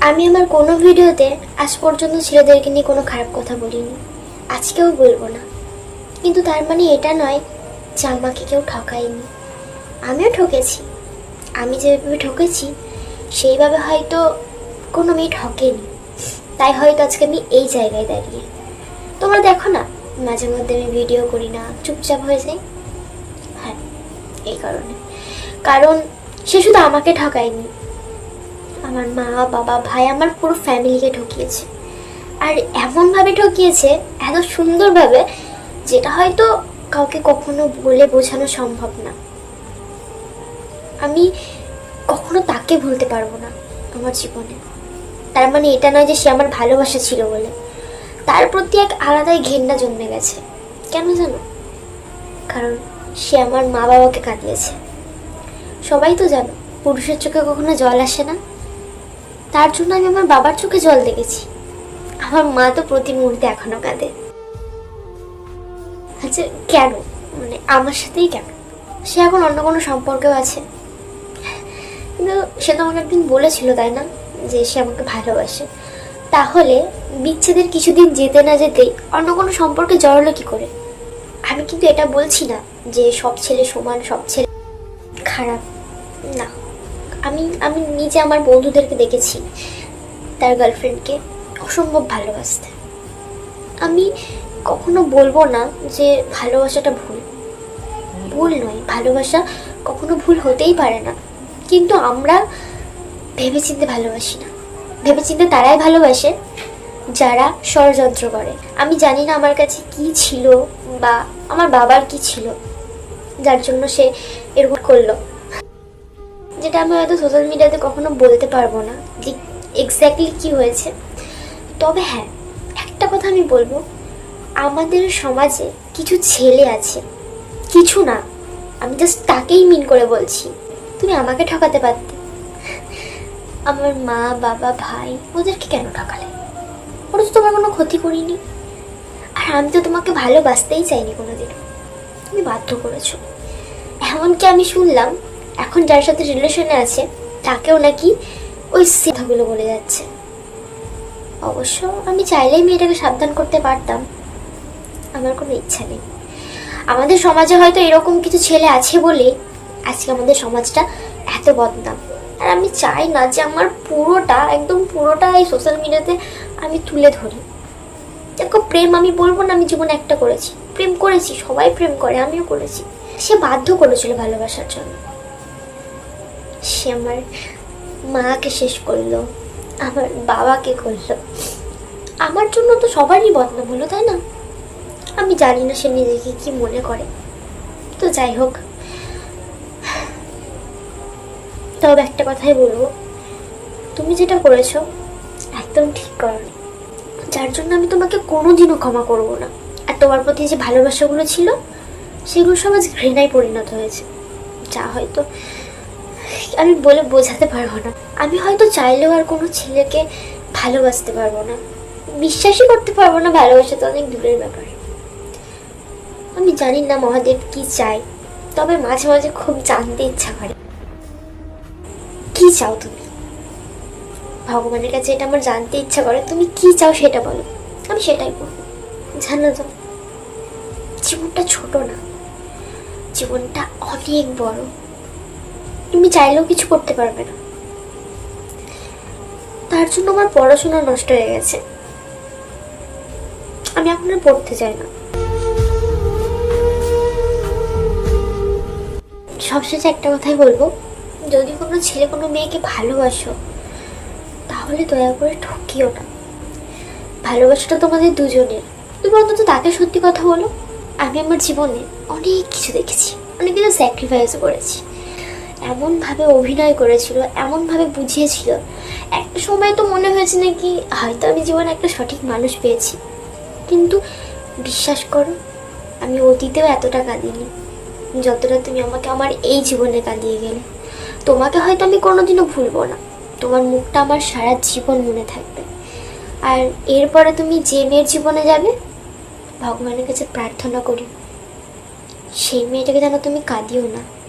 আমি আমার কোনো ভিডিওতে আজ পর্যন্ত ছেলেদেরকে নিয়ে কোনো খারাপ কথা বলিনি। আজকেও বলব না। কিন্তু তার মানে এটা নয় যে আমাকে কেউ ঠকায়নি। আমিও ঠকেছি। আমি যেভাবে ঠকেছি, সেইভাবে হয়তো কোনো মেয়ে ঠকেনি। তাই হয়তো আজকে আমি এই জায়গায় দাঁড়িয়ে। তোমরা দেখো না, মাঝে মধ্যে আমি ভিডিও করি না, চুপচাপ হয়ে যাই। হ্যাঁ এই কারণে। কারণ সে শুধু আমাকে ঠকায়নি। আমার মা, বাবা, ভাই আমার পুরো ফ্যামিলিকে ঠকিয়েছে আর এমনভাবে ঠকিয়েছে এত সুন্দরভাবে, যেটা হয়তো কাউকে কখনো বলে বোঝানো সম্ভব না। আমি কখনো তাকে ভুলতে পারব না আমার জীবনে। তার মানে এটা নয় যে সে আমার ভালোবাসা ছিল বলে। তার প্রতি এক আলাদাই ঘেন্না জন্মে গেছে। কেন জানো? কারণ সে আমার মা বাবাকে কাঁদিয়েছে। সবাই তো জানো, পুরুষের চোখে কখনো জল আসে না। তার জন্য আমি আমার বাবার চোখে জল দেখেছি। আমার মা তো প্রতি মুহূর্তে এখনও কাঁদে। আচ্ছা কেন? মানে আমার সাথেই কেন? সে এখন অন্য কোনো সম্পর্কেও আছে। কিন্তু সে তো আমাকে একদিন বলেছিল, তাই না? যে সে আমাকে ভালোবাসে। তাহলে বিচ্ছেদের কিছুদিন যেতে না যেতেই অন্য কোনো সম্পর্কে জড়ালো কি করে? আমি কিন্তু এটা বলছি না যে সব ছেলে সমান, সব ছেলে খারাপ। না। আমি আমি নিজে আমার বন্ধুদেরকে দেখেছি। তার গার্লফ্রেন্ডকে অসম্ভব ভালোবাসতে। আমি কখনো বলব না যে ভালোবাসাটা ভুল। ভুল নয়, ভালোবাসা কখনো ভুল হতেই পারে না। কিন্তু আমরা ভেবেচিন্তে ভালোবাসি না। ভেবেচিন্তে তারাই ভালোবাসে যারা ষড়যন্ত্র করে। আমি জানি না আমার কাছে কি ছিল বা আমার বাবার কি ছিল, যার জন্য সে এরকম করল। যেটা আমি হয়তো সোশ্যাল মিডিয়াতে কখনো বলতে পারব না যে এক্স্যাক্টলি কি হয়েছে। তবে হ্যাঁ একটা কথা আমি বলব, আমাদের সমাজে কিছু ছেলে আছে, কিছু না, আমি জাস্ট তাকেই মিন করে বলছি, তুমি আমাকে ঠকাতে পারতে। আমার মা, বাবা, ভাই, ওদেরকে কেন ঠকালে? ওরা তো তোমার কোনো ক্ষতি করিনি। আর আমি তো তোমাকে ভালোবাসতেই চাইনি কোনোদিন। তুমি বাধ্য করেছ। এমনকি আমি শুনলাম এখন যার সাথে রিলেশনে আছে, তাকেও নাকি ওই কথাগুলো বলে যাচ্ছে। অবশ্য আমি চাইলেই মেয়েটাকে সাবধান করতে পারতাম। আমার কোনো ইচ্ছা নেই। আমাদের সমাজে হয়তো এরকম কিছু ছেলে আছে বলে আজকে আমাদের সমাজটা এত বদনাম। আর আমি চাই না যে আমার পুরোটা, একদম পুরোটা এই সোশ্যাল মিডিয়াতে আমি তুলে ধরি। দেখো, প্রেম আমি বলব না, আমি জীবনে একটা করেছি। প্রেম করেছি, সবাই প্রেম করে, আমিও করেছি। সে বাধ্য করেছিল ভালোবাসার জন্য। সে আমার মাকে শেষ করল, আমার বাবাকে করল। আমার জন্য তো সবারই বদনাম হলো, তাই না? আমি জানি না সে নিজেকে কি মনে করে। তো যাই হোক, তবে একটা কথাই বলব, তুমি যেটা করেছ একদম ঠিক করনি। যার জন্য আমি তোমাকে কোনোদিনও ক্ষমা করব না। আর তোমার প্রতি যে ভালোবাসাগুলো ছিল, সেগুলো সব আজ ঘৃণায় পরিণত হয়েছে। যা হয়তো আমি বলে বোঝাতে পারব না। আমি হয়তো চাইলেও আর কোনো ছেলেকে ভালোবাসতে পারব না। বিশ্বাসই করতে পারব না ভালোবাসা তো অনেক দূরের ব্যাপার। আমি জানি না মহাদেব কি চায়, তবে মাঝে মাঝে খুব জানতে ইচ্ছা করে। কি চাও তুমি? ভগবানের কাছে এটা আমার জানতে ইচ্ছা করে। তুমি কি চাও সেটা বলো। আমি সেটাই বলব। জানো তো, জীবনটা ছোট না। জীবনটা অনেক বড়। তুমি চাইলেও কিছু করতে পারবে না। তার জন্য আমার পড়াশোনা নষ্ট হয়ে গেছে। আমি এখন আর পড়তে চাই না। সবশেষে একটা কথাই বলব, যদি কোনো ছেলে কোনো মেয়েকে ভালোবাসো, তাহলে দয়া করে ঠকিও না। ভালোবাসাটা তোমাদের দুজনের। তুমি অন্তত তাকে সত্যি কথা বলো। আমি আমার জীবনে অনেক কিছু দেখেছি, অনেক কিছু স্যাক্রিফাইসও করেছি। এমনভাবে অভিনয় করেছিল, এমনভাবে বুঝিয়েছিল। একটা সময় তো মনে হয়েছে নাকি হয়তো আমি জীবনে একটা সঠিক মানুষ পেয়েছি। কিন্তু বিশ্বাস করো, আমি অতীতেও এতটা কাঁদিনি, যতটা তুমি আমাকে আমার এই জীবনে কাঁদিয়ে গেলে। তোমাকে হয়তো আমি কোনোদিনও ভুলবো না। তোমার মুখটা আমার সারা জীবন মনে থাকবে। আর এরপরে তুমি যে মেয়ের জীবনে যাবে, ভগবানের কাছে প্রার্থনা করি, সেই মেয়েটাকে যেন তুমি কাঁদিও না।